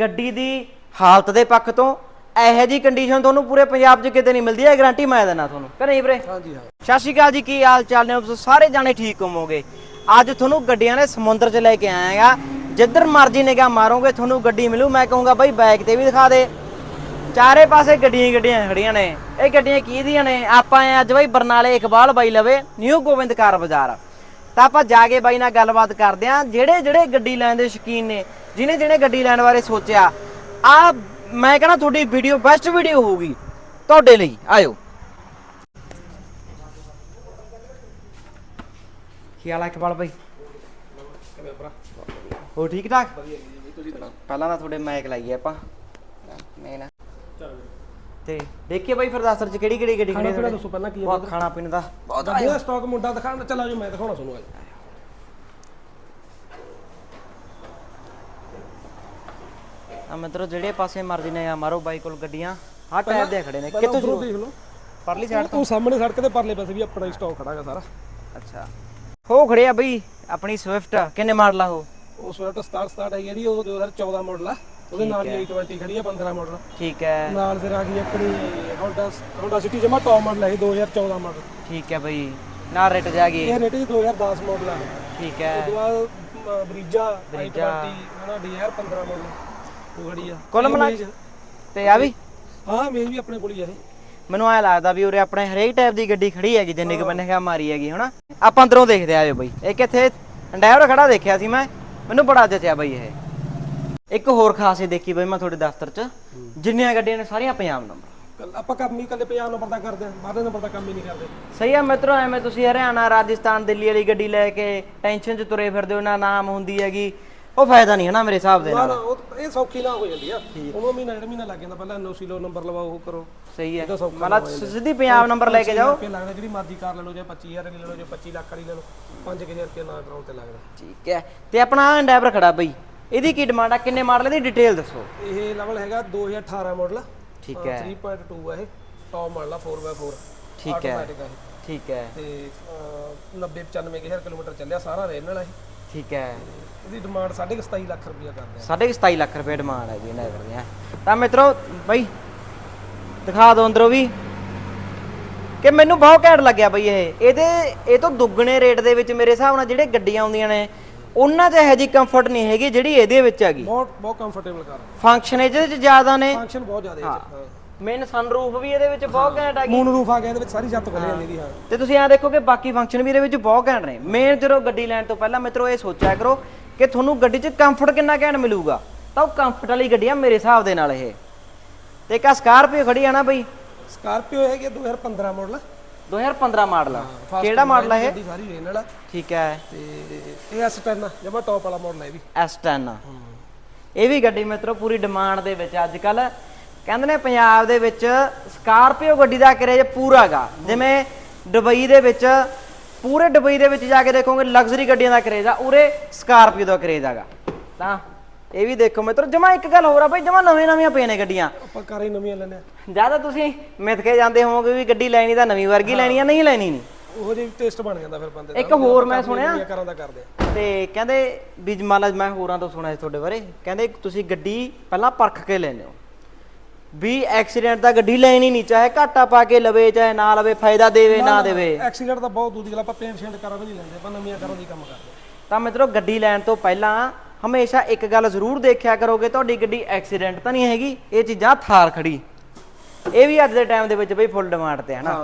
ਗੱਡੀ ਦੀ ਹਾਲਤ ਦੇ ਪੱਖ ਤੋਂ ਇਹੋ ਜੀ ਕੰਡੀਸ਼ਨ ਤੁਹਾਨੂੰ ਪੂਰੇ ਪੰਜਾਬ 'ਚ ਕਿਤੇ ਨਹੀਂ ਮਿਲਦੀ ਹੈ ਗਾਰੰਟੀ ਮੈਂ ਦੇਣਾ ਤੁਹਾਨੂੰ। ਕਰੇ ਵੀਰੇ? ਹਾਂਜੀ ਹਾਂ। ਸਤਿ ਸ਼੍ਰੀ ਅਕਾਲ ਜੀ ਕੀ ਹਾਲ ਚਾਲ ਨੇ? ਤੁਸੀਂ ਸਾਰੇ ਜਾਣੇ ਠੀਕ ਹੋਵੋਗੇ? ਅੱਜ ਤੁਹਾਨੂੰ ਗੱਡੀਆਂ ਨੇ ਸਮੁੰਦਰ 'ਚ ਲੈ ਕੇ ਆਇਆਗਾ ਜਿੱਧਰ ਮਰਜ਼ੀ ਨਿਗਾਹ ਮਾਰੋਗੇ ਤੁਹਾਨੂੰ ਗੱਡੀ ਮਿਲੂ। ਮੈਂ ਕਹੂੰਗਾ ਬਾਈ ਬਾਈਕ ਤੇ ਵੀ ਦਿਖਾ ਦੇ। ਚਾਰੇ ਪਾਸੇ ਗੱਡੀਆਂ ਗੱਡੀਆਂ ਖੜੀਆਂ ਨੇ। ਇਹ ਗੱਡੀਆਂ ਕੀ ਦੀਆਂ ਨੇ? ਆਪਾਂ ਅੱਜ ਬਾਈ ਬਰਨਾਲੇ ਇਕਬਾਲ ਬਾਈ ਲਵੇ ਨਿਊ ਗੋਬਿੰਦ ਕਾਰ ਬਾਜ਼ਾਰ। ਤਾਂ ਆਪਾਂ ਜਾ ਕੇ ਬਾਈ ਨਾਲ ਗੱਲਬਾਤ ਕਰਦੇ ਆਂ ਜਿਹੜੇ ਜਿਹੜੇ ਗੱਡੀ ਲੈਣ ਦੇ ਸ਼ੌਕੀਨ ਨੇ ਜਿਨੇ ਜਿਹਨੇ ਗੱਡੀ ਲੈਣ ਬਾਰੇ ਸੋਚਿਆ, ਆ ਮੈਂ ਕਹਿੰਦਾ ਤੁਹਾਡੀ ਵੀਡੀਓ ਬੈਸਟ ਵੀਡੀਓ ਹੋਊਗੀ। ਤੁਹਾਡੇ ਲਈ, ਆਇਓ। ਕੀ ਹਾਲ ਹੈ ਇਕਬਾਲ ਬਾਈ? ਹੋ ਠੀਕ ਠਾਕ ਵਧੀਆ। ਜੀ ਤੁਸੀਂ ਪਹਿਲਾਂ ਤਾਂ ਤੁਹਾਡੇ ਮਾਈਕ ਲਾਈਏ ਆਪਾਂ। ਮੈਂ ਨਾ ਤੇ ਦੇਖੀਏ ਬਾਈ ਫਿਰ ਦੱਸਰ ਚ ਕਿਹੜੀ ਕਿਹੜੀ ਗੱਡੀ ਖਾਣਾ ਖੜੀ ਪੀਣਾ ਦੱਸੋ ਪਹਿਲਾਂ ਕੀ ਹੈ ਬਹੁਤ ਖਾਣਾ ਪੀਣਾ ਦਾ ਬਹੁਤ ਦਾ ਸਟਾਕ ਮੁੰਡਾ ਦਿਖਾਣ ਚਲਾ ਜੋ ਮੈਂ ਦਿਖਾਉਣਾ ਤੁਹਾਨੂੰ ਅੱਜ। ਆ ਮਿੱਤਰੋ ਜਿਹੜੇ ਪਾਸੇ ਮਰਜ਼ੀ ਨੇ ਆ ਮਾਰੋ ਬਾਈ ਕੋਲ ਗੱਡੀਆਂ। ਆਹ ਟਾਇਰ ਦੇ ਖੜੇ ਨੇ। ਕਿੱਥੋਂ ਸ਼ੁਰੂ ਦੇਖ ਲਓ। ਪਰਲੀ ਸਾਈਡ ਤੋਂ। ਉਹ ਸਾਹਮਣੇ ਸੜਕ ਦੇ ਪਰਲੇ ਪਾਸੇ ਵੀ ਆਪਣਾ ਸਟਾਕ ਖੜਾਗਾ ਸਾਰਾ। ਅੱਛਾ। ਹੋ ਖੜੇ ਆ ਬਈ ਆਪਣੀ ਸਵਿਫਟ ਕਿੰਨੇ ਮਾਡਲ ਆ ਉਹ? ਉਹ ਸਵਿਫਟ 67 67 ਹੈ ਜਿਹੜੀ ਉਹ 2014 ਮਾਡਲ ਆ। ਉਹਦੇ ਨਾਲ ਹੀ 20 ਖੜੀ ਆ 15 ਮਾਡਲ। ਠੀਕ ਹੈ। ਨਾਲ ਫਿਰ ਆ ਗਈ ਆਪਣੀ Honda Honda City ਜਮਾ ਟੌਪ ਮਾਡਲ ਹੈ ਇਹ 2014 ਮਾਡਲ ਠੀਕ ਹੈ ਬਈ। ਨਾ ਰੇਟ ਜਾ ਗਈ। ਇਹ ਰੇਟ 2010 ਮਾਡਲ ਆ। ਠੀਕ ਹੈ। ਉਸ ਤੋਂ ਬਾਅਦ ਬਰੀਜਾ ਬਰੀਜਾ। ਹਨਾ ਡੀਆਰ 15 ਮਾਡਲ ਉਹ ਖੜੀ ਆ। ਕੁੱਲ ਮਿਲਾ ਤੇ ਆ ਵੀ? ਹਾਂ ਮੇਜ਼ ਵੀ ਆਪਣੇ ਕੋਲ ਹੀ ਆ ਇਹ। ਮੈਨੂੰ ਐ ਲੱਗਦਾ ਵੀ ਉਰੇ ਆਪਣੇ ਹਰੇਕ ਟਾਈਪ ਦੀ ਗੱਡੀ ਖੜੀ ਹੈਗੀ ਜਿੰਨੇ ਕੁ ਬੰਨੇ ਕਾ ਮਾਰੀ ਹੈਗੀ ਹਨਾ? ਆਪਾਂ ਅੰਦਰੋਂ ਦੇਖਦੇ ਆਇਓ ਬਈ। ਇਹ ਕਿੱਥੇ? ਡਰਾਈਵਰ ਖੜਾ ਦੇਖਿਆ ਸੀ ਮੈਂ। ਮੈਨੂੰ ਬੜਾ ਜਚਿਆ ਬਈ ਇਹ। ਇੱਕ ਹੋਰ ਖਾਸੀ ਦੇਖੀ ਬਈ ਮੈਂ ਤੁਹਾਡੇ ਦਫ਼ਤਰ 'ਚ। ਜਿੰਨੀਆਂ ਗੱਡੀਆਂ ਨੇ ਸਾਰੀਆਂ ਪੰਜਾਬ ਨੰਬਰ ਕੱਲ- ਆਪਾਂ ਕੰਮ ਹੀ ਕੱਲੇ ਪੰਜਾਬ ਨੰਬਰ ਦਾ ਕਰਦੇ ਆ ਬਾਹਰਲੇ ਨੰਬਰ ਦਾ ਕੰਮ ਹੀ ਨਹੀਂ ਕਰਦੇ। ਸਹੀ ਆ ਮਿੱਤਰੋ ਐਵੇਂ ਤੁਸੀਂ ਹਰਿਆਣਾ ਰਾਜਸਥਾਨ ਦਿੱਲੀ ਵਾਲੀ ਗੱਡੀ ਲੈ ਕੇ ਟੈਨਸ਼ਨ 'ਚ ਤੁਰੇ ਫਿਰਦੇ ਹੋ ਨਾ ਨਾਮ ਹੁੰਦੀ ਹੈਗੀ ਉਹ ਫਾਇਦਾ ਨਹੀਂ ਹੈ ਨਾ ਮੇਰੇ ਹਿਸਾਬ ਦੇ ਨਾ ਨਾਲ। ਨਾ ਉਹ ਇਹ ਸੌਖੀ ਨਾ ਹੋ ਜਾਂਦੀ ਆ। ਉਹਨੂੰ ਮਹੀਨਾ ਡੇਢ ਮਹੀਨਾ ਲੱਗ ਜਾਂਦਾ ਪਹਿਲਾਂ ਐਨਓਸੀ ਲਓ ਨੰਬਰ ਲਵਾਓ ਉਹ ਕਰੋ। ਸਹੀ ਹੈ। ਮਤਲਬ ਸਿੱਧੀ ਪੰਜਾਬ ਨੰਬਰ ਲੈ ਕੇ ਜਾਓ। ਰੁਪਏ ਲੱਗਦਾ ਜਿਹੜੀ ਮਰਜ਼ੀ ਕਾਰ ਲੈ ਲਓ ਜਾਂ 25000 ਦੀ ਲੈ ਲਓ ਜਾਂ 25 ਲੱਖ ਵਾਲੀ ਲੈ ਲਓ 5000 ਰੁਪਏ ਨਾ ਕਰਾਉਣ ਤੇ ਲੱਗਦਾ। ਠੀਕ ਹੈ। ਤੇ ਆਪਣਾ ਡਰਾਈਵਰ ਖੜਾ ਬਈ। ਇਹਦੀ ਕੀ ਡਿਮਾਂਡ ਆ? ਕਿੰਨੇ ਮਾਡਲ ਦੀ ਡਿਟੇਲ ਦੱਸੋ। ਇਹ ਲੈਵਲ ਹੈਗਾ 2018 ਮਾਡਲ ਠੀਕ ਹੈ 3.2 ਆ ਇਹ। ਟੌਪ ਮਾਡਲ ਆ 4x4 ਠੀਕ ਹੈ। ਆਟੋਮੈਟਿਕ ਆ ਇਹ। ਠੀਕ ਹੈ। ਤੇ ਅਹ, 90 95000 ਕਿਲੋਮੀਟਰ ਚੱਲਿਆ ਸਾਰਾ ਰੇਨ ਵਾਲਾ ਇਹ। ਠੀਕ ਹੈ। ਇਹਦੀ ਡਿਮਾਂਡ 27.5 ਲੱਖ ਰੁਪਏ ਕਰਦੇ ਆ। ਸਾਢੇ ਕੁ 27 ਲੱਖ ਰੁਪਏ ਡਿਮਾਂਡ ਹੈ ਜੀ ਇਹਨਾਂ ਦੀ ਤਾਂ ਮਿੱਤਰੋ ਬਈ ਦਿਖਾ ਦਿਓ ਅੰਦਰੋਂ ਵੀ। ਕਿ ਮੈਨੂੰ ਬਹੁਤ ਘੈਂਟ ਲੱਗਿਆ ਬਈ ਇਹ। ਇਹਦੇ ਇਹ ਤੋਂ ਦੁੱਗਣੇ ਰੇਟ ਦੇ ਵਿੱਚ ਮੇਰੇ ਹਿਸਾਬ ਨਾਲ ਜਿਹੜੇ ਗੱਡੀਆਂ ਆਉਂਦੀਆਂ ਨੇ ਉਹਨਾਂ 'ਚ ਇਹੋ ਜੀ ਕੰਫਰਟ ਨਹੀਂ ਹੈਗੀ ਜਿਹੜੀ ਇਹਦੇ ਵਿੱਚ ਹੈਗੀ। ਬਹੁਤ ਬਹੁਤ ਕੰਫਰਟੇਬਲ ਕਾਰ ਫੰਕਸ਼ਨ ਇਹਦੇ 'ਚ ਜ਼ਿਆਦਾ ਨੇ। ਫੰਕਸ਼ਨ ਬਹੁਤ ਜ਼ਿਆਦਾ ਹੈ ਹਾਂ। ਮੇਨ ਸਨਰੂਫ ਵੀ ਇਹਦੇ ਵਿੱਚ ਬਹੁਤ ਘੈਂਟ ਹੈਗੀ। ਮੂਨ ਰੂਫ ਆ ਗਿਆ ਇਹਦੇ ਵਿੱਚ ਸਾਰੀ ਛੱਤ ਖੁੱਲ ਜਾਂਦੀ ਦੀ ਹਾਂ ਤੇ ਤੁਸੀਂ ਆ ਦੇਖੋ ਕਿ ਬਾਕੀ ਫੰਕਸ਼ਨ ਵੀ ਇਹਦੇ ਵਿੱਚ ਬਹੁਤ ਘੈਂਟ ਨੇ। ਮੇਨ ਜਦੋਂ ਗੱਡੀ ਲੈਣ ਤੋਂ ਪਹਿਲਾਂ ਮਿੱਤਰੋ ਇਹ ਸੋਚਿਆ ਕਰੋ ਕਿ ਤੁਹਾਨੂੰ ਗੱਡੀ 'ਚ ਕੰਫਰਟ ਕਿੰਨਾ ਘੈਂਟ ਮਿਲੂਗਾ। ਤਾਂ ਉਹ ਕੰਫਰਟ ਵਾਲੀ ਗੱਡੀ ਆ ਮੇਰੇ ਹਿਸਾਬ ਦੇ ਨਾਲ ਇਹ। ਤੇ ਇੱਕ ਸਕਾਰਪੀਓ ਖੜੀ ਆ ਨਾ ਬਈ। ਸਕਾਰਪੀਓ ਹੈਗੀ ਆ 2015 ਮਾਡਲ 2015 ਮਾਡਲ ਕਿਹੜਾ ਮਾਡਲ ਆ ਇਹ? ਗੱਡੀ ਸਾਰੀ ਰੇਨ ਵਾਲਾ। ਠੀਕ ਹੈ। ਤੇ ਇਹ S10 ਜਮਾ ਟੌਪ ਵਾਲਾ ਮਾਡਲ ਹੈ ਇਹ ਵੀ। S10 ਆ। ਇਹ ਵੀ ਗੱਡੀ ਮਿੱਤਰੋ ਪੂਰੀ ਡਿਮਾਂਡ ਦੇ ਵਿੱਚ ਅੱਜ ਕੱਲ ਕਹਿੰਦੇ ਨੇ ਪੰਜਾਬ ਦੇ ਵਿੱਚ ਸਕਾਰਪੀਓ ਗੱਡੀ ਦਾ ਕਰੇਜ ਪੂਰਾ ਗਾ। ਜਿਵੇਂ ਦੁਬਈ ਦੇ ਵਿੱਚ ਪੂਰੇ ਦੁਬਈ ਦੇ ਵਿੱਚ ਜਾ ਕੇ ਦੇਖੋਗੇ ਲਗਜ਼ਰੀ ਗੱਡੀਆਂ ਦਾ ਕਰੇਜ ਆ ਉਰੇ ਸਕਾਰਪੀਓ ਦਾ ਕਰੇਜ ਆਗਾ ਤਾਂ ਇਹ ਵੀ ਦੇਖੋ ਮਿੱਤਰੋ ਜਮਾ ਇੱਕ ਗੱਲ ਹੋਰ ਆ ਬਈ ਜਮਾ ਨਵੇਂ ਨਵੀਆਂ ਨੇ ਗੱਡੀਆਂ। ਆਪਾਂ ਕਾਰਾਂ ਹੀ ਨਵੀਆਂ ਲੈਣੇ ਆ ਜ਼ਿਆਦਾ ਤੁਸੀਂ ਮਿੱਥ ਕੇ ਜਾਂਦੇ ਹੋਵੋਗੇ ਵੀ ਗੱਡੀ ਲੈਣੀ ਤਾਂ ਨਵੀਂ ਵਰਗੀ ਲੈਣੀ ਆ ਨਹੀਂ ਲੈਣੀ ਨਹੀਂ। ਉਹੋ ਜਿਹੀ ਟੇਸਟ ਬਣ ਜਾਂਦਾ ਫਿਰ ਬੰਦੇ ਦਾ। ਇੱਕ ਹੋਰ ਮੈਂ ਸੁਣਿਆ। ਕਾਰਾਂ ਦਾ ਕਰਦੇ ਤੇ ਕਹਿੰਦੇ ਵੀ ਮਾਲਾ ਮੈਂ ਹੋਰਾਂ ਤੋਂ ਸੁਣਿਆ ਤੁਹਾਡੇ ਬਾਰੇ। ਕਹਿੰਦੇ ਤੁਸੀਂ ਗੱਡੀ ਪਹਿਲਾਂ ਪਰਖ ਕੇ ਲੈਣੇ ਹੋ। ਵੀ ਐਕਸੀਡੈਂਟ ਤਾਂ ਗੱਡੀ ਲੈਣੀ ਨਹੀਂ ਚਾਹੇ ਘਾਟਾ ਪਾ ਕੇ ਲਵੇ ਚਾਹੇ ਨਾ ਲਵੇ ਫਾਇਦਾ ਦੇਵੇ ਨਾ ਦੇਵੇ। ਐਕਸੀਡੈਂਟ ਤਾਂ ਬਹੁਤ ਦੂਰ ਦੀ ਗੱਲ ਆਪਾਂ ਪੇਂਟ ਸ਼ੇਂਟ ਕਾਰਾਂ ਵੀ ਨਹੀਂ ਲੈਂਦੇ ਆਪਾਂ ਨਵੀਆਂ ਕਾਰਾਂ ਦੀ ਕੰਮ ਕਰਦੇ। ਤਾਂ ਮਿੱਤਰੋ ਗੱਡੀ ਲੈਣ ਤੋਂ ਪਹਿਲਾਂ ਹਮੇਸ਼ਾ ਇੱਕ ਗੱਲ ਜ਼ਰੂਰ ਦੇਖਿਆ ਕਰੋਗੇ ਤੁਹਾਡੀ ਗੱਡੀ ਐਕਸੀਡੈਂਟ ਤਾਂ ਨਹੀਂ ਹੈਗੀ ਇਹ ਚੀਜ਼ਾਂ ਥਾਰ ਖੜੀ। ਇਹ ਵੀ ਅੱਜ ਦੇ ਟਾਈਮ ਦੇ ਵਿੱਚ ਬਈ ਫੁੱਲ ਡਿਮਾਂਡ ਤੇ ਹੈ ਨਾ।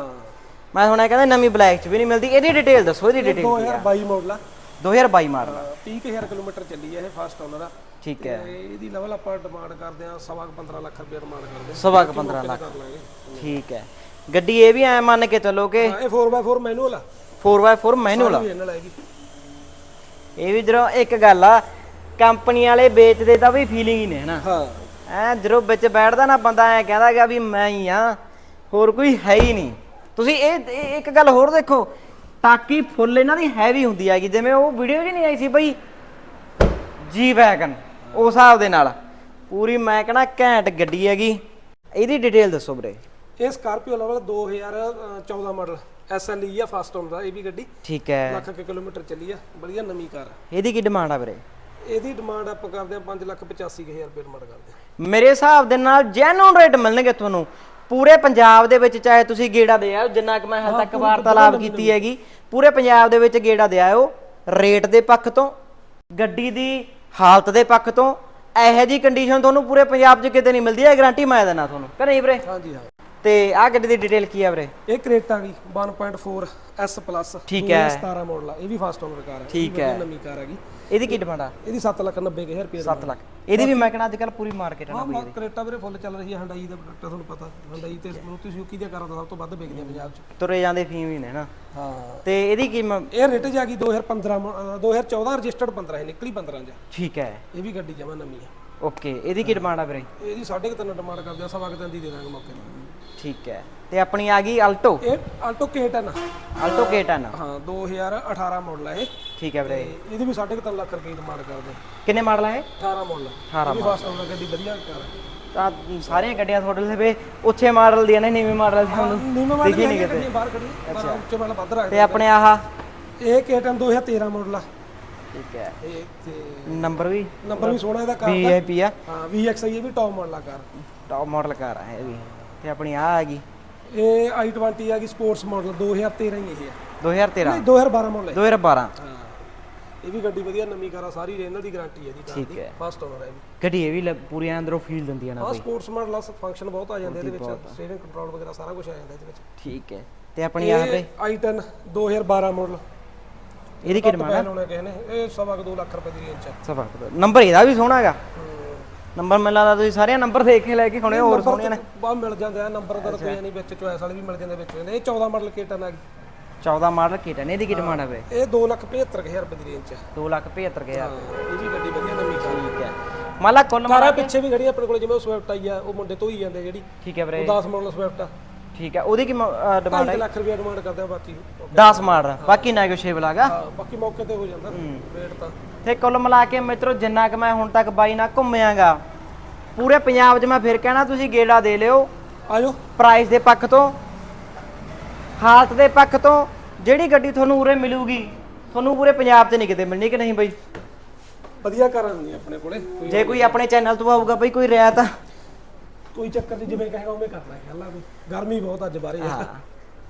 ਮੈਂ ਹੁਣ ਇਹ ਕਹਿੰਦਾ ਨਵੀਂ ਬਲੈਕ ਚ ਵੀ ਨਹੀਂ ਮਿਲਦੀ ਇਹਦੀ ਡਿਟੇਲ ਦੱਸੋ ਇਹਦੀ ਡਿਟੇਲ 2022 ਮਾਡਲ ਆ? 2022 ਮਾਡਲ 30000 ਕਿਲੋਮੀਟਰ ਚੱਲੀ ਹੈ ਇਹ ਫਾਸਟ ਓਨਰ ਆ। ਠੀਕ ਹੈ। ਇਹਦੀ ਲੈਵਲ ਆਪਾਂ ਡਿਮਾਂਡ ਕਰਦੇ ਆ ਸਵਾ ਕੁ 15 ਲੱਖ ਰੁਪਏ ਡਿਮਾਂਡ ਕਰਦੇ ਆ ਸਵਾ ਕੁ 15 ਲੱਖ। ਠੀਕ ਹੈ। ਗੱਡੀ ਇਹ ਵੀ ਐ ਮੰਨ ਕੇ ਚੱਲੋ ਕਿ ਇਹ 4x4 ਮੈਨੂਅਲ ਆ। 4x4 ਮੈਨੂਅਲ ਆ। ਇਹ ਵੀ ਜਦੋਂ ਇੱਕ ਗੱਲ ਆ ਕੰਪਨੀ ਵਾਲੇ ਵੇਚਦੇ ਤਾਂ ਵੀ ਫੀਲਿੰਗ ਹੀ ਨੇ ਹਨਾ? ਹਾਂ। ਐ ਜਦੋਂ ਵਿੱਚ ਬੈਠਦਾ ਨਾ ਬੰਦਾ ਐ ਕਹਿੰਦਾ ਕਿ ਵੀ ਮੈਂ ਹੀ ਆ ਹੋਰ ਕੋਈ ਹੈ ਹੀ ਨਹੀਂ। ਤੁਸੀਂ ਇਹ ਇਹ ਇੱਕ ਗੱਲ ਹੋਰ ਦੇਖੋ ਟਾਕੀ ਫੁੱਲ ਇਹਨਾਂ ਦੀ ਹੈਵੀ ਹੁੰਦੀ ਹੈਗੀ ਜਿਵੇਂ ਉਹ ਵੀਡੀਓ ਜੀ ਨਹੀਂ ਆਈ ਸੀ ਬਈ ਜੀ ਵੈਗਨ ਉਸ ਹਿਸਾਬ ਦੇ ਨਾਲ। ਪੂਰੀ ਮੈਂ ਕਹਣਾ ਘੈਂਟ ਗੱਡੀ ਹੈਗੀ। ਇਹਦੀ ਡਿਟੇਲ ਦੱਸੋ ਵੀਰੇ। ਇਹ ਸਕਾਰਪੀਓ ਲੈਵਲ 2014 ਮਾਡਲ ਐਸਐਲਈ ਆ ਫਾਸਟ ਓਨਰ ਆ ਇਹ ਵੀ ਗੱਡੀ। ਠੀਕ ਹੈ। ਲੱਖ ਕੁ ਕਿਲੋਮੀਟਰ ਚੱਲੀ ਆ ਵਧੀਆ ਨਵੀਂ ਕਾਰ ਆ। ਇਹਦੀ ਕੀ ਡਿਮਾਂਡ ਆ ਵੀਰੇ? ਇਹਦੀ ਡਿਮਾਂਡ ਆਪਾਂ ਕਰਦੇ ਆ 585000 ਰੁਪਏ ਡਿਮਾਂਡ ਕਰਦੇ ਆ ਮੇਰੇ ਹਿਸਾਬ ਦੇ ਨਾਲ ਜੈਨੂਨ ਰੇਟ ਮਿਲਣਗੇ ਤੁਹਾਨੂੰ। ਪੂਰੇ ਪੰਜਾਬ ਦੇ ਵਿੱਚ ਚਾਹੇ ਤੁਸੀਂ ਗੇੜਾ ਦੇ ਆਓ ਜਿੰਨਾ ਕਿ ਮੈਂ ਹਾਲ ਤੱਕ ਵਾਰਤਾਲਾਪ ਕੀਤੀ ਹੈਗੀ ਪੂਰੇ ਪੰਜਾਬ ਦੇ ਵਿੱਚ ਗੇੜਾ ਦੇ ਆਓ ਰੇਟ ਦੇ ਪੱਖ ਤੋਂ ਗੱਡੀ ਦੀ ਹਾਲਤ ਦੇ ਪੱਖ ਤੋਂ ਇਹੋ ਜੀ ਕੰਡੀਸ਼ਨ ਤੁਹਾਨੂੰ ਪੂਰੇ ਪੰਜਾਬ 'ਚ ਕਿਤੇ ਨਹੀਂ ਮਿਲਦੀ ਹੈ ਗਾਰੰਟੀ ਮੈਂ ਦੇਣਾ ਤੁਹਾਨੂੰ। ਕਿ ਨਹੀਂ ਵੀਰੇ। ਹਾਂਜੀ ਹਾਂ। ਤੇ ਆਹ ਗੱਡੀ ਦੀ ਡਿਟੇਲ ਕੀ ਹੈ ਵੀਰੇ? ਇਹ ਕ੍ਰੇਟਾ ਗਈ 1.4 S ਠੀਕ ਹੈ। 17 ਮਾਡਲ ਆ। ਇਹ ਵੀ ਫਸਟ ਓਨਰ ਕਾਰ ਹੈ ਠੀਕ ਹੈ। ਨਵੀਂ ਕਾਰ ਹੈਗੀ ਇਹਦੀ ਕੀ ਡਿਮਾਂਡ ਆ? ਇਹਦੀ 7,90,000 ਰੁਪਏ 7 ਲੱਖ। ਇਹਦੀ ਵੀ ਮੈਂ ਕਹਿੰਦਾ ਅੱਜ ਕੱਲ ਪੂਰੀ ਮਾਰਕੀਟ ਹੈ ਨਾ ਕ੍ਰੇਟਾ ਵੀਰੇ ਫੁੱਲ ਚੱਲ ਰਹੀ ਹੈ ਹੰਡਾਈ ਦਾ ਪ੍ਰੋਡਕਟ ਤੁਹਾਨੂੰ ਪਤਾ। ਹੰਡਾਈ ਤੇ ਮਰੂਤੀ ਸੁਜ਼ੂਕੀ ਦੀਆਂ ਕਾਰਾਂ ਸਭ ਤੋਂ ਵੱਧ ਵਿਕਦੀਆਂ ਪੰਜਾਬ 'ਚ। ਤੁਰੇ ਜਾਂਦੇ ਫੀਮ ਹੀ ਨੇ ਨਾ। ਹਾਂ। ਤੇ ਇਹਦੀ ਕੀਮਤ ਇਹ ਰੇਟ ਜਾ ਗਈ 2015 ਮ- ਅ, 2014 ਰਜਿਸਟਰਡ 15 ਹੈ ਨਿਕਲੀ 15 ਚ ਠੀਕ ਹੈ। ਇਹ ਵੀ ਗੱਡੀ ਜਮਾ ਨਵੀਂ ਆ। ਓਕੇ ਇਹਦੀ ਕੀ ਡਿਮਾਂਡ ਆ ਵੀਰੇ? ਇਹਦੀ ਸਾਢੇ ਕੁ ਤਿੰਨ ਡਿਮਾਂਡ ਕਰਦੇ ਆ ਸਵਾ ਕੁ ਦੀ ਦੇ ਦਾਂਗੇ ਮੌਕੇ ਤੇ। ਠੀਕ ਹੈ। ਤੇ ਆਪਣੀ ਆ ਗਈ ਅਲਟੋ? ਇਹ ਆਲਟੋ K10 ਅਲਟੋ K10 ਹਾਂ 2018 ਮਾਡਲ ਹੈ ਇਹ। ਠੀਕ ਹੈ ਵੀਰੇ। ਇਹਦੀ ਵੀ ਸਾਢੇ ਕੁ ਤਿੰਨ ਲੱਖ ਰੁਪਏ ਦੀ ਡਿਮਾਂਡ ਕਰਦੇ ਕਿੰਨੇ ਮਾਡਲ ਹੈ 18 ਮਾਡਲ 18 ਇਹ ਵੀ ਫਾਸਟ ਓਨਰ ਗੱਡੀ ਵਧੀਆ ਕਾਰ ਤਾਂ ਸਾਰੀਆਂ ਗੱਡੀਆਂ ਤੁਹਾਡੇ ਲਈ ਵੇ ਉੱਚੇ ਮਾਡਲ ਦੀਆਂ ਨੇ ਨੀਵੇਂ ਮਾਡਲ ਤੁਹਾਨੂੰ ਮਾਡਲ ਦਿਖੀ ਨਹੀਂ ਕਿਤੇ। ਬਾਹਰ ਖੜੀ ਪਰ ਉੱਚੇ ਵਾਲਾ ਵੱਧ ਰੱਖਦੇ ਤੇ ਆਪਣੇ ਆਹ? ਇਹ K10 2013 ਮਾਡਲ ਆ। ਠੀਕ ਹੈ। ਇਹ ਤੇ ਨੰਬਰ ਵੀ? ਨੰਬਰ ਵੀ ਸੋਹਣਾ ਇਹਦਾ ਕਾਰ ਦਾ। ਵੀਆਈਪੀ ਆ। ਹਾਂ VXI ਇਹ ਵੀ ਟੌਪ ਮਾਡਲ ਆ ਕਾਰ। ਟੌਪ ਮਾਡਲ ਕਾਰ ਆ ਇਹ ਵੀ। ਤੇ ਆਪਣੀ ਆ ਆ ਗਈ? ਇਹ i20 ਆ ਗਈ ਸਪੋਰਟਸ ਮਾਡਲ 2013 ਹੀ ਇਹ ਹੈ 2013 ਨਹੀਂ 2012 ਮਾਡਲ ਹੈ 2012 ਹਾਂ। ਇਹ ਵੀ ਗੱਡੀ ਵਧੀਆ ਨਵੀਂ ਕਾਰ ਆ ਸਾਰੀ ਰੇਨਲ ਦੀ ਗਾਰੰਟੀ ਹੈ ਇਹਦੀ ਕਾਰ ਠੀਕ ਦੀ। ਹੈ। ਫਸਟ ਓਨਰ ਹੈ ਇਹ ਵੀ। ਗੱਡੀ ਇਹ ਵੀ ਲ- ਪੂਰੀ ਅੰਦਰੋਂ ਫੀਲ ਦਿੰਦੀ ਆ ਨਾ ਹਾਂ ਬਈ ਸਪੋਰਟਸ ਮਾਡਲ ਆ ਫੰਕਸ਼ਨ ਬਹੁਤ ਆ ਜਾਂਦੇ ਇਹਦੇ ਵਿੱਚ ਸਟੀਅਰਿੰਗ ਕੰਟਰੋਲ ਵਗੈਰਾ ਸਾਰਾ ਕੁਝ ਆ ਜਾਂਦਾ ਇਹਦੇ ਵਿੱਚ। ਠੀਕ ਹੈ। ਤੇ ਆਪਣੀ ਆ ਵੀਰੇ ਇਹ i10 2012 ਮਾਡਲ ਇਹਦੀ ਕੀ ਡਿਮਾਂਡ ਆ? ਪੈਨ ਹੋਣਾ ਕਿਸੇ ਨੇ। ਇਹ ਸਵਾ ਕੁ ਦੋ ਲੱਖ ਰੁਪਏ ਦੀ ਰੇਂਜ ਚ ਸਫਾ ਨੰਬਰ ਇਹਦਾ ਵੀ ਸੋਹਣਾ ਹੈਗਾ। ਨੰਬਰ ਮੈਨੂੰ ਲੱਗਦਾ ਤੁਸੀਂ ਸਾਰੇ ਨੰਬਰ ਦੇਖ ਕੇ ਲੈ ਕੇ ਹੁਣੇ ਹੋਰ ਸੋਹਣੇ ਨੇ। ਬਾਹਰ ਮਿਲ ਜਾਂਦੇ ਆ ਨੰਬਰ ਦਾ ਕੋਈ ਨਹੀਂ ਵਿੱਚ ਚੋਇਸ ਵਾਲੇ ਵੀ ਮਿਲ ਜਾਂਦੇ ਵਿੱਚ। ਇਹ 14 ਮਾਡਲ K10 ਆ ਗਈ 14 ਮਾਡਲ ਕਿਟਨ ਇਹਦੀ ਕੀ ਡਿਮਾਂਡ ਆ ਵੀਰੇ ਇਹ 275000 ਰੁਪਏ ਦੀ ਰੇਂਜ ਚ 275000 ਹਾਂ ਇਹ ਵੀ ਗੱਡੀ ਵਧੀਆ ਨਵੀਂ ਠੀਕ ਹੈ। ਮੰਨ ਲਾ ਕੁੱਲ ਕਾਰਾਂ ਪਿੱਛੇ ਵੀ ਖੜੀ ਆ ਆਪਣੇ ਕੋਲ ਜਿਵੇਂ ਉਹ ਸਵਿਫਟ ਆਈ ਆ ਉਹ ਮੁੰਡੇ ਤੋਂ ਹੀ ਜਾਂਦੇ ਜਿਹੜੀ। ਠੀਕ ਹੈ ਵੀਰੇ। ਉਹ 10 ਮਾਡਲ ਸਵਿਫਟ ਆ। ਠੀਕ ਹੈ ਉਹਦੀ ਕੀ ਡਿਮਾਂਡ 2 ਹੈ? ਲੱਖ ਰੁਪਏ ਡਿਮਾਂਡ ਕਰਦੇ ਆ ਬਾਕੀ। 10 ਮਾਡਲ ਬਾਕੀ ਨੈਗੋਸ਼ੀਏਬਲ ਹਾਂ ਬਾਕੀ ਮੌਕੇ ਤੇ ਹੋ ਜਾਂਦਾ। ਰੇਟ ਤਾਂ। ਤੇ ਕੁੱਲ ਮਿਲਾ ਕੇ ਮਿੱਤਰੋ ਜਿੰਨਾ ਕਿ ਮੈਂ ਹੁਣ ਤੱਕ ਬਾਈ ਨਾਲ ਘੁੰਮਿਆਗਾ ਪੂਰੇ ਪੰਜਾਬ 'ਚ ਮੈਂ ਫਿਰ ਕਹਿਣਾ ਤੁਸੀਂ ਗੇੜਾ ਦੇ ਲਿਓ। ਆਜੋ। ਪ੍ਰਾਈਸ ਦੇ ਪੱਖ ਤੋਂ ਹਾਲਤ ਦੇ ਪੱਖ ਤੋਂ ਜਿਹੜੀ ਗੱਡੀ ਤੁਹਾਨੂੰ ਉਰੇ ਮਿਲੂਗੀ ਤੁਹਾਨੂੰ ਪੂਰੇ ਪੰਜਾਬ 'ਚ ਨਹੀਂ ਕਿਤੇ ਮਿਲਣੀ ਕਿ ਨਹੀਂ ਬਈ? ਵਧੀਆ ਕਾਰਾਂ ਨਹੀਂ ਆਪਣੇ ਕੋਲੇ ਕੋਈ ਜੇ ਕੋਈ ਆਪਣੇ ਚੈਨਲ ਤੋਂ ਆਊਗਾ ਬਈ ਕੋਈ ਰਿਆਇਤ ਕੋਈ ਚੱਕਰ ਨਹੀਂ ਜਿਵੇਂ ਕਹੇਗਾ ਉਵੇਂ ਕਰਨਾ ਹੈ ਗੱਲਾਂ ਕੋਈ। ਗਰਮੀ ਬਹੁਤ ਅੱਜ ਬਾਰੇ ਹਾਂ।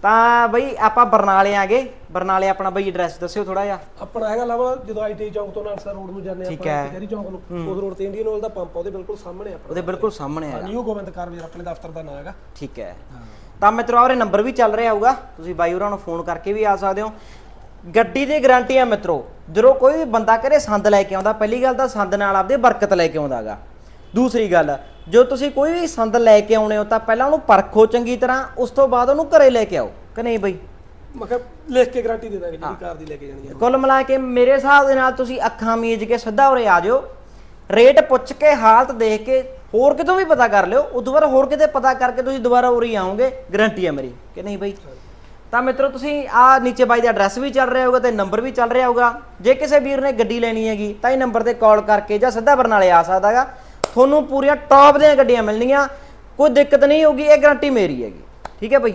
ਤਾਂ ਬਈ ਆਪਾਂ ਬਰਨਾਲੇ ਆਗੇ। ਬਰਨਾਲੇ ਆਪਣਾ ਬਈ ਐਡਰੈਸ ਦੱਸਿਓ ਥੋੜਾ ਜਿਹਾ। ਆਪਣਾ ਹੈਗਾ ਲਵਾ ਜਦੋਂ ਆਈਟੀ ਚੌਂਕ ਤੋਂ ਨਾਨਸਾ ਰੋਡ ਨੂੰ ਜਾਂਦੇ ਆਪਾਂ। ਕਚਹਿਰੀ ਚੌਂਕ ਨੂੰ। ਉਸ ਰੋਡ ਤੇ ਇੰਡੀਅਨ ਆਇਲ ਦਾ ਪੰਪ ਆ ਉਹਦੇ ਬਿਲਕੁਲ ਸਾਹਮਣੇ ਆਪਣਾ। ਉਹਦੇ ਬਿਲਕੁਲ ਸਾਹਮਣੇ ਆ। ਨਿਊ ਗੋਬਿੰਦ ਕਾਰਵੇਰ ਆਪਣੇ ਦਫ਼ਤਰ ਦਾ ਨਾਮ ਹੈਗਾ। ਠੀਕ ਹੈ। ਤਾਂ ਮਿੱਤਰੋ ਆਵਰੇ ਨੰਬਰ ਵੀ ਚੱਲ ਰਿਹਾ ਹੋਊਗਾ। ਤੁਸੀਂ ਬਾਈ ਹੋਰਾਂ ਨੂੰ ਫੋਨ ਕਰਕੇ ਵੀ ਆ ਸਕਦੇ ਹੋ। ਗੱਡੀ ਦੀ ਗਾਰੰਟੀ ਆ ਮਿੱਤਰੋ ਜਦੋਂ ਕੋਈ ਵੀ ਬੰਦਾ ਕਰੇ ਸੰਦ ਲੈ ਕੇ ਆਉਂਦਾ ਪਹਿਲੀ ਗੱਲ ਤਾਂ ਸੰਦ ਨਾਲ ਆਪਦੇ ਬਰਕਤ ਲੈ ਕੇ ਆਉਂਦਾਗਾ ਦੂਸਰੀ ਗੱਲ ਜੋ ਤੁਸੀਂ ਕੋਈ ਵੀ ਸੰਦ ਲੈ ਕੇ ਆਉਣੇ ਹੋ ਤਾਂ ਪਹਿਲਾਂ ਉਹਨੂੰ ਪਰਖੋ ਚੰਗੀ ਤਰ੍ਹਾਂ ਉਸ ਤੋਂ ਬਾਅਦ ਉਹਨੂੰ ਘਰੇ ਲੈ ਕੇ ਆਓ। ਕਿ ਨਹੀਂ ਬਈ? ਮੈਂ ਕਿਹਾ ਲਿਖ ਕੇ ਗਾਰੰਟੀ ਦੇ ਦਾਂਗੇ ਜਿਹੜੀ ਕਾਰ ਦੀ ਲੈ ਕੇ ਜਾਣੀ ਹੈ। ਕੁੱਲ ਮਿਲਾ ਕੇ ਮੇਰੇ ਹਿਸਾਬ ਦੇ ਨਾਲ ਤੁਸੀਂ ਅੱਖਾਂ ਮੀਚ ਕੇ ਸਿੱਧਾ ਉਰੇ ਆ ਜਾਓ ਰੇਟ ਪੁੱਛ ਕੇ ਹਾਲਤ ਦੇਖ ਕੇ ਹੋਰ ਕਿਤੋਂ ਵੀ ਪਤਾ ਕਰ ਲਿਓ। ਉਦੋਂ ਬਾਅਦ ਹੋਰ ਕਿਤੇ ਪਤਾ ਕਰਕੇ ਤੁਸੀਂ ਦੁਬਾਰਾ ਉਰੇ ਹੀ ਆਓਗੇ। ਗਾਰੰਟੀ ਹੈ ਮੇਰੀ ਕਿ ਨਹੀਂ ਬਈ? ਤਾਂ ਮਿੱਤਰੋ ਤੁਸੀਂ ਆ ਨੀਚੇ ਬਾਈ ਦਾ ਐਡਰੈਸ ਵੀ ਚੱਲ ਰਿਹਾ ਹੋਊਗਾ ਤੇ ਨੰਬਰ ਵੀ ਚੱਲ ਰਿਹਾ ਹੋਊਗਾ। ਜੇ ਕਿਸੇ ਵੀਰ ਨੇ ਗੱਡੀ ਲੈਣੀ ਹੈਗੀ ਤਾਂ ਇਹ ਨੰਬਰ ਤੇ ਕਾਲ ਕਰਕੇ ਜਾਂ ਸਿੱਧਾ ਬਰਨਾਲੇ ਆ ਸਕਦਾਗਾ। ਤੁਹਾਨੂੰ ਪੂਰੀਆਂ ਟੌਪ ਦੀਆਂ ਗੱਡੀਆਂ ਮਿਲਣਗੀਆਂ ਕੋਈ ਦਿੱਕਤ ਨਹੀਂ ਹੋਊਗੀ, ਇਹ ਗਾਰੰਟੀ ਮੇਰੀ ਹੈਗੀ। ਠੀਕ ਹੈ ਬਈ